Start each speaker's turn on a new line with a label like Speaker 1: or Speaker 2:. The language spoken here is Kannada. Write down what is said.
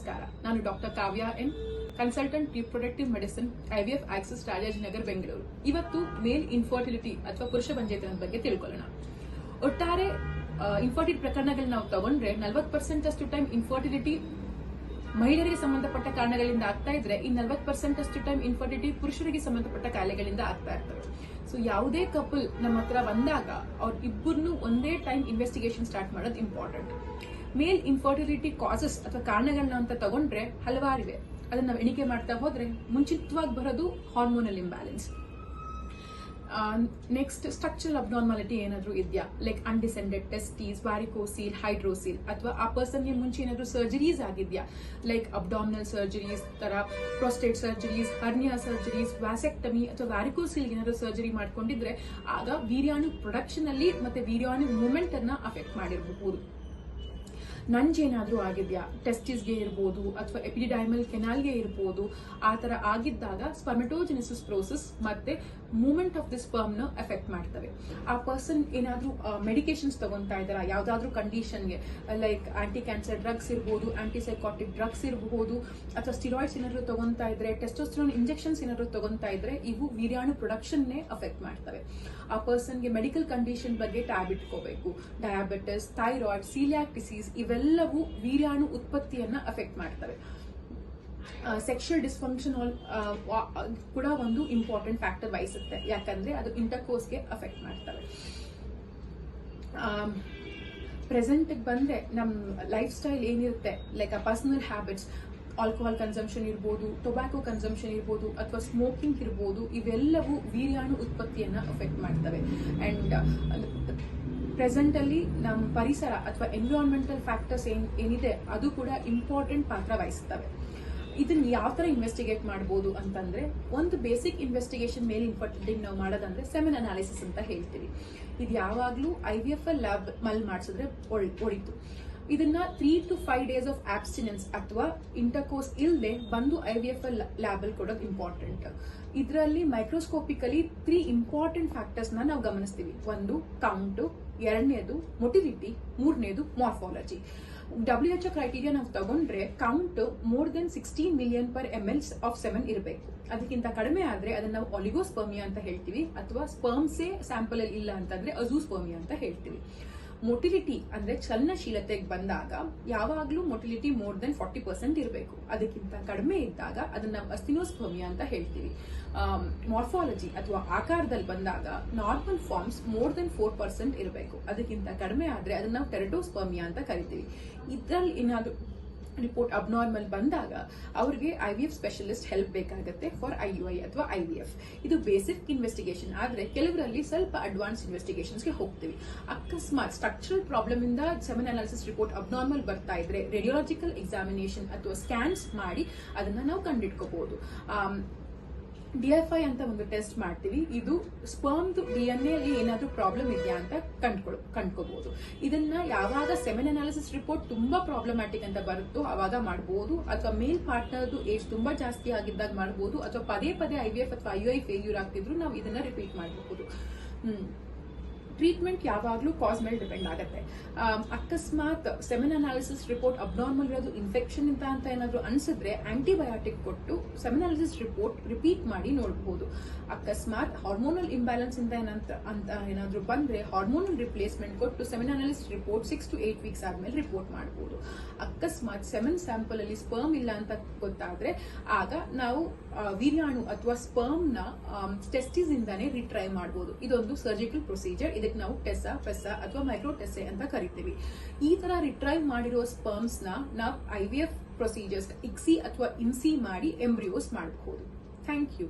Speaker 1: ನಮಸ್ಕಾರ. ನಾನು doctor Kavya N consultant reproductive medicine IVF Axis Rajajinagar Bengaluru. ಇವತ್ತು ಮೇಲ್ ಇನ್ಫರ್ಟಿಲಿಟಿ ಅಥವಾ ಪುರುಷ ಬಂಜೇತನದ ಬಗ್ಗೆ ತಿಳ್ಕೊಳ್ಳೋಣ. ಒಟ್ಟಾರೆ ಇನ್ಫರ್ಟಿಲ್ ಪ್ರಕರಣಗಳನ್ನ ನಾವು ತಗೊಂಡ್ರೆ ನಲ್ವತ್ತು ಪರ್ಸೆಂಟ್ ಅಷ್ಟು ಟೈಮ್ ಇನ್ಫರ್ಟಿಲಿಟಿ ಮಹಿಳೆಯರಿಗೆ ಸಂಬಂಧಪಟ್ಟ ಕಾರಣಗಳಿಂದ ಆಗ್ತಾ ಇದ್ರೆ, ಈ ನಲ್ವತ್ತು ಪರ್ಸೆಂಟ್ ಅಷ್ಟು ಟೈಮ್ ಇನ್ಫರ್ಟಿಲಿಟಿ ಪುರುಷರಿಗೆ ಸಂಬಂಧಪಟ್ಟ ಕಾಯಿಲೆಗಳಿಂದ ಆಗ್ತಾ ಇರ್ತವೆ. ಸೊ ಯಾವುದೇ ಕಪಲ್ ನಮ್ಮ ಹತ್ರ ಬಂದಾಗ ಅವ್ರ ಇಬ್ಬರನ್ನು ಒಂದೇ ಟೈಮ್ ಇನ್ವೆಸ್ಟಿಗೇಷನ್ ಸ್ಟಾರ್ಟ್ ಮಾಡೋದು ಇಂಪಾರ್ಟೆಂಟ್ ಮೇಲ್ ಇನ್ಫರ್ಟಿಲಿಟಿ ಕಾಸಸ್ ಅಥವಾ ಕಾರಣಗಳನ್ನ ಅಂತ ತಗೊಂಡ್ರೆ ಹಲವಾರಿವೆ ಅದನ್ನ ನಾವು ಎಣಿಕೆ ಮಾಡ್ತಾ ಹೋದ್ರೆ ಮುಂಚಿತವಾಗಿ ಬರೋದು hormonal imbalance next structural abnormality ಏನಾದರೂ ಇದೆಯಾ? ಲೈಕ್ ಅನ್ಡಿಸೆಂಡೆಡ್ ಟೆಸ್ಟೀಸ್ ವ್ಯಾರಿಕೋಸೀಲ್ ಹೈಡ್ರೋಸೀಲ್ ಅಥವಾ ಆ ಪರ್ಸನ್ಗೆ ಮುಂಚೆ ಏನಾದರೂ ಸರ್ಜರೀಸ್ ಆಗಿದೆಯಾ? ಲೈಕ್ ಅಬ್ಡಾಮಿನಲ್ ಸರ್ಜರೀಸ್ ಥರ prostate surgeries hernia surgeries vasectomy ಅಥವಾ ವ್ಯಾರಿಕೋಸೀಲ್ ಏನಾದರೂ ಸರ್ಜರಿ ಮಾಡ್ಕೊಂಡಿದ್ರೆ ಆಗ ವೀರ್ಯಾಣು ಪ್ರೊಡಕ್ಷನಲ್ಲಿ ಮತ್ತು ವೀರ್ಯಾಣು ಮೂಮೆಂಟನ್ನು ಅಫೆಕ್ಟ್ ಮಾಡಿರಬಹುದು. ನಂಜೇನಾದ್ರೂ ಆಗಿದೆಯಾ? ಟೆಸ್ಟಿಸ್ಗೆ ಇರ್ಬೋದು ಅಥವಾ ಎಪಿಡಿಡೈಮಲ್ ಕೆನಾಲ್ಗೆ ಇರ್ಬೋದು. ಆ ಥರ ಆಗಿದ್ದಾಗ ಸ್ಪರ್ಮೆಟೋಜೆನಿಸಿಸ್ ಪ್ರೋಸೆಸ್ ಮತ್ತೆ ಮೂಮೆಂಟ್ ಆಫ್ ದಿ ಸ್ಪರ್ಮ್ನ ಎಫೆಕ್ಟ್ ಮಾಡ್ತವೆ. ಆ ಪರ್ಸನ್ ಏನಾದರೂ ಮೆಡಿಕೇಶನ್ಸ್ ತಗೊಂತಾ ಇದ್ದಾರಾ? ಯಾವುದಾದ್ರೂ ಕಂಡೀಷನ್ಗೆ ಲೈಕ್ ಆಂಟಿ ಕ್ಯಾನ್ಸರ್ ಡ್ರಗ್ಸ್ ಇರ್ಬೋದು ಆ್ಯಂಟಿಸೈಕಾಟಿಕ್ ಡ್ರಗ್ಸ್ ಇರಬಹುದು ಅಥವಾ ಸ್ಟಿರಾಯ್ಡ್ಸ್ ಏನಾದರೂ ತಗೊಂತಾ ಇದ್ದರೆ ಟೆಸ್ಟೋಸ್ಟ್ರೋನ್ ಇಂಜೆಕ್ಷನ್ಸ್ ಏನಾದರೂ ತಗೊಂತಾ ಇದ್ದರೆ ಇವು ವೀರ್ಯಾಣು ಪ್ರೊಡಕ್ಷನ್ನೇ ಅಫೆಕ್ಟ್ ಮಾಡ್ತವೆ. ಆ ಪರ್ಸನ್ಗೆ ಮೆಡಿಕಲ್ ಕಂಡೀಷನ್ ಬಗ್ಗೆ ಟ್ಯಾಬ್ ಇಟ್ಕೋಬೇಕು. ಡಯಾಬಿಟಿಸ್ ಥೈರಾಯ್ಡ್ ಸೀಲಿಯಾಕ್ ಡಿಸೀಸ್ ಇವೆಲ್ಲವೂ ವೀರ್ಯಾಣು ಉತ್ಪತ್ತಿಯನ್ನ ಅಫೆಕ್ಟ್ ಮಾಡ್ತವೆ. ಸೆಕ್ಷುಯಲ್ ಡಿಸ್ಫಂಕ್ಷನ್ ಆಲ್ ಕೂಡ ಒಂದು ಇಂಪಾರ್ಟೆಂಟ್ ಫ್ಯಾಕ್ಟರ್ ವಹಿಸುತ್ತೆ. ಯಾಕಂದ್ರೆ ಅದು ಇಂಟರ್ಕೋರ್ಸ್ಗೆ ಅಫೆಕ್ಟ್ ಮಾಡ್ತವೆ. ಪ್ರೆಸೆಂಟ್ ಬಂದ್ರೆ ನಮ್ಮ ಲೈಫ್ ಸ್ಟೈಲ್ ಏನಿರುತ್ತೆ? Like uh personal habits alcohol consumption ಇರ್ಬೋದು ಟೊಬ್ಯಾಕೊ ಕನ್ಸಂಪ್ಷನ್ ಇರ್ಬೋದು, ಅಥವಾ ಸ್ಮೋಕಿಂಗ್ ಇರ್ಬೋದು, ಇವೆಲ್ಲವೂ ವೀರ್ಯಾಣು ಉತ್ಪತ್ತಿಯನ್ನ ಅಫೆಕ್ಟ್ ಮಾಡ್ತವೆ. ಅಂಡ್ ಪ್ರೆಸೆಂಟ್ ಅಲ್ಲಿ ನಮ್ಮ ಪರಿಸರ ಅಥವಾ ಎನ್ವಿರಾನ್ಮೆಂಟಲ್ ಫ್ಯಾಕ್ಟರ್ಸ್ ಏನ್ ಏನಿದೆ, ಅದು ಕೂಡ ಇಂಪಾರ್ಟೆಂಟ್ ಪಾತ್ರ ವಹಿಸ್ತವೆ. ಇದನ್ನ ಯಾವ ತರ ಇನ್ವೆಸ್ಟಿಗೇಟ್ ಮಾಡಬಹುದು ಅಂತಂದ್ರೆ, ಒಂದು ಬೇಸಿಕ್ ಇನ್ವೆಸ್ಟಿಗೇಷನ್ ಮೇಲೆ ಇಂಪಾರ್ಟೆಂಟ್ ನಾವು ಮಾಡೋದಂದ್ರೆ ಸೆಮಿನ್ ಅನಾಲಿಸಿಸ್ ಅಂತ ಹೇಳ್ತೀವಿ. ಇದು ಯಾವಾಗಲೂ ಐ ವಿ ಎಫ್ ಲ್ಯಾಬ್ ಮಲ್ ಮಾಡಿಸಿದ್ರೆ ಒಳಿತು. ಇದನ್ನ three to five days of abstinence ಅಥವಾ ಇಂಟರ್ಕೋರ್ಸ್ ಇಲ್ಲದೆ ಬಂದು I V F L lab ಅಲ್ಲಿ ಕೊಡೋದು ಇಂಪಾರ್ಟೆಂಟ್ ಇದರಲ್ಲಿ ಮೈಕ್ರೋಸ್ಕೋಪಿಕಲಿ ತ್ರೀ ಇಂಪಾರ್ಟೆಂಟ್ ಫ್ಯಾಕ್ಟರ್ಸ್ನ ನಾವು ಗಮನಿಸ್ತೀವಿ. ಒಂದು ಕೌಂಟ್ ಎರಡನೇದು ಮೊಟಿಲಿಟಿ ಮೂರನೇದು ಮಾರ್ಫಾಲಜಿ ಡಬ್ಲ್ಯೂ ಎಚ್ ಕ್ರೈಟೀರಿಯಾ ನಾವು ತಗೊಂಡ್ರೆ count more than sixteen million per M L of semen ಇರಬೇಕು. ಅದಕ್ಕಿಂತ ಕಡಿಮೆ ಆದ್ರೆ ಅದನ್ನ ನಾವು ಒಲಿಗೋಸ್ಪರ್ಮಿಯಾ ಅಂತ ಹೇಳ್ತೀವಿ, ಅಥವಾ ಸ್ಪರ್ಮ್ಸೇ ಸ್ಯಾಂಪಲ್ ಅಲ್ಲಿ ಇಲ್ಲ ಅಂತಂದ್ರೆ ಅಜೂಸ್ಪರ್ಮಿಯಾ ಅಂತ ಹೇಳ್ತೀವಿ. ಮೊಟಿಲಿಟಿ ಅಂದ್ರೆ ಚಲನಶೀಲತೆಗೆ ಬಂದಾಗ ಯಾವಾಗ್ಲೂ motility more than forty percent ಇರಬೇಕು. ಅದಕ್ಕಿಂತ ಕಡಿಮೆ ಇದ್ದಾಗ ಅದನ್ನ ನಾವು ಅಸ್ತಿನೋಸ್ಪರ್ಮಿಯಾ ಅಂತ ಹೇಳ್ತೀವಿ. ಮಾರ್ಫಾಲಜಿ ಅಥವಾ ಆಕಾರದಲ್ಲಿ ಬಂದಾಗ normal forms more than four percent ಇರಬೇಕು. ಅದಕ್ಕಿಂತ ಕಡಿಮೆ ಆದ್ರೆ ಅದನ್ನ ನಾವು ಟೆರಟೋಸ್ಪರ್ಮಿಯಾ ಅಂತ ಕರಿತೀವಿ. ಇದ್ರಲ್ಲಿ ಏನಾದ್ರು ರಿಪೋರ್ಟ್ ಅಬ್ನಾರ್ಮಲ್ ಬಂದಾಗ ಅವ್ರಿಗೆ I V F specialist help ಬೇಕಾಗುತ್ತೆ ಫಾರ್ ಐ ಯು ಐ ಅಥವಾ ಐ ವಿ ಎಫ್ ಇದು ಬೇಸಿಕ್ ಇನ್ವೆಸ್ಟಿಗೇಷನ್ ಆದರೆ ಕೆಲವರಲ್ಲಿ ಸ್ವಲ್ಪ ಅಡ್ವಾನ್ಸ್ ಇನ್ವೆಸ್ಟಿಗೇಷನ್ಸ್ಗೆ ಹೋಗ್ತೀವಿ. ಅಕಸ್ಮಾತ್ ಸ್ಟ್ರಕ್ಚರಲ್ ಪ್ರಾಬ್ಲಮ್ ಇಂದ ಸೆಮನ್ ಅನಾಲಿಸಿಸ್ ರಿಪೋರ್ಟ್ ಅಬ್ನಾರ್ಮಲ್ ಬರ್ತಾ ಇದ್ರೆ ರೇಡಿಯೋಲಾಜಿಕಲ್ ಎಕ್ಸಾಮಿನೇಷನ್ ಅಥವಾ ಸ್ಕ್ಯಾನ್ಸ್ ಮಾಡಿ ಅದನ್ನ ನಾವು ಕಂಡಿಡ್ಕೋಬಹುದು ಡಿಎಫ್ಐ ಅಂತ ಒಂದು ಟೆಸ್ಟ್ ಮಾಡ್ತೀವಿ. ಇದು ಸ್ಪರ್ಮ್ ಡಿ ಎನ್ ಎಲ್ಲಿ ಏನಾದರೂ ಪ್ರಾಬ್ಲಮ್ ಇದೆಯಾ ಅಂತ ಕಂಡ್ಕೊಳ್ ಕಂಡ್ಕೋಬಹುದು ಇದನ್ನ ಯಾವಾಗ ಸೆವೆನ್ ಅನಾಲಿಸಿಸ್ ರಿಪೋರ್ಟ್ ತುಂಬಾ ಪ್ರಾಬ್ಲಮ್ಯಾಟಿಕ್ ಅಂತ ಬರುತ್ತೋ ಅವಾಗ ಮಾಡಬಹುದು ಅಥವಾ ಮೇಲ್ ಪಾರ್ಟ್ನರ್ದು ಏಜ್ ತುಂಬಾ ಜಾಸ್ತಿ ಆಗಿದ್ದಾಗ ಮಾಡಬಹುದು ಅಥವಾ ಪದೇ ಪದೇ ಐ ವಿ ಎಫ್ ಅಥವಾ ಐ ಐ ಫೇಲ್ಯೂರ್ ಆಗ್ತಿದ್ರು ನಾವು ಇದನ್ನ ರಿಪೀಟ್ ಮಾಡಬಹುದು. ಹ್ಮ್. ಟ್ರೀಟ್ಮೆಂಟ್ ಯಾವಾಗಲೂ ಕಾಸ್ ಮೇಲೆ ಡಿಪೆಂಡ್ ಆಗುತ್ತೆ. ಅಕಸ್ಮಾತ್ ಸೆಮೆನ್ ಅನಾಲಿಸಿಸ್ ರಿಪೋರ್ಟ್ ಅಬ್ನಾರ್ಮಲ್ ಇರೋದು ಇನ್ಫೆಕ್ಷನ್ ಇಂತ ಅಂತ ಏನಾದರೂ ಅನ್ಸಿದ್ರೆ ಆಂಟಿಬಯೋಟಿಕ್ ಕೊಟ್ಟು ಸೆಮೆನ್ ಅನಾಲಿಸಿಸ್ ರಿಪೋರ್ಟ್ ರಿಪೀಟ್ ಮಾಡಿ ನೋಡಬಹುದು ಅಕಸ್ಮಾತ್ ಹಾರ್ಮೋನಲ್ ಇಂಬ್ಯಾಲೆನ್ಸ್ ಇಂದ ಏನಂತ, ಅಂತ ಏನಾದರೂ ಬಂದ್ರೆ ಹಾರ್ಮೋನಲ್ ರಿಪ್ಲೇಸ್ಮೆಂಟ್ ಕೊಟ್ಟು semen analysis report six to eight weeks ಆದಮೇಲೆ ರಿಪೋರ್ಟ್ ಮಾಡಬಹುದು ಅಕಸ್ಮಾತ್ ಸೆಮನ್ ಸ್ಯಾಂಪಲ್ ಅಲ್ಲಿ ಸ್ಪರ್ಮ್ ಇಲ್ಲ ಅಂತ ಗೊತ್ತಾದ್ರೆ ಆಗ ನಾವು ವೀರ್ಯಾಣು ಅಥವಾ ಸ್ಪರ್ಮ್ನ ಟೆಸ್ಟಿಸ್ ಇಂದಾನೆ ರಿಟ್ರೈ ಮಾಡಬಹುದು ಇದೊಂದು ಸರ್ಜಿಕಲ್ ಪ್ರೊಸೀಜರ್ ಇದಕ್ಕೆ ನಾವು ಟೆಸಾ ಪೆಸಾ ಅಥವಾ ಮೈಕ್ರೋ ಟೆಸೆ ಅಂತ ಕರಿತೀವಿ. ಈ ತರ ರಿಟ್ರೈವ್ ಮಾಡಿರೋ ಸ್ಪರ್ಮ್ಸ್ನ ನಾವು I V F procedures ICSI ಅಥವಾ ಇನ್ಸಿ ಮಾಡಿ ಎಂಬ್ರಿಯೋಸ್ ಮಾಡಬಹುದು ಥ್ಯಾಂಕ್ ಯು